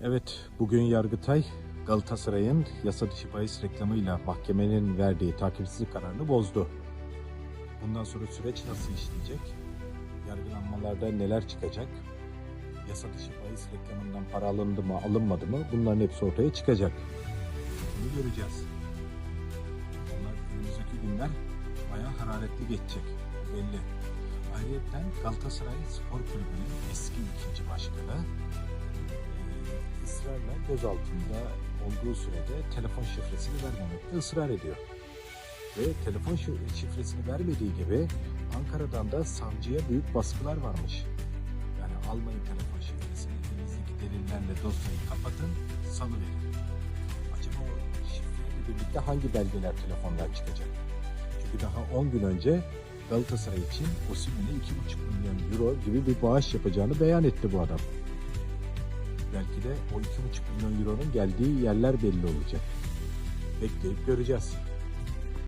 Evet, bugün Yargıtay Galatasaray'ın yasa dışı bahis reklamıyla mahkemenin verdiği takipsizlik kararını bozdu. Bundan sonra süreç nasıl işleyecek? Yargılanmalarda neler çıkacak? Yasa dışı bahis reklamından para alındı mı, alınmadı mı? Bunların hepsi ortaya çıkacak. Bunu göreceğiz. Bunlar önümüzdeki günler bayağı hararetli geçecek. Belli. Ayrıca Galatasaray Spor Kulübü'nün eski ikinci başkanı gözaltında olduğu sürede telefon şifresini vermemekte ısrar ediyor. Ve telefon şi- şifresini vermediği gibi Ankara'dan da savcıya büyük baskılar varmış. Yani almayın telefon şifresini, elinizdeki delillerle dosyayı kapatın, salıverin. Acaba o şifreyle birlikte hangi belgeler telefondan çıkacak? Çünkü daha 10 gün önce Galatasaray için Osimhen'e 2,5 milyon euro gibi bir bağış yapacağını beyan etti bu adam. Belki de o 2,5 milyon euronun geldiği yerler belli olacak. Bekleyip göreceğiz.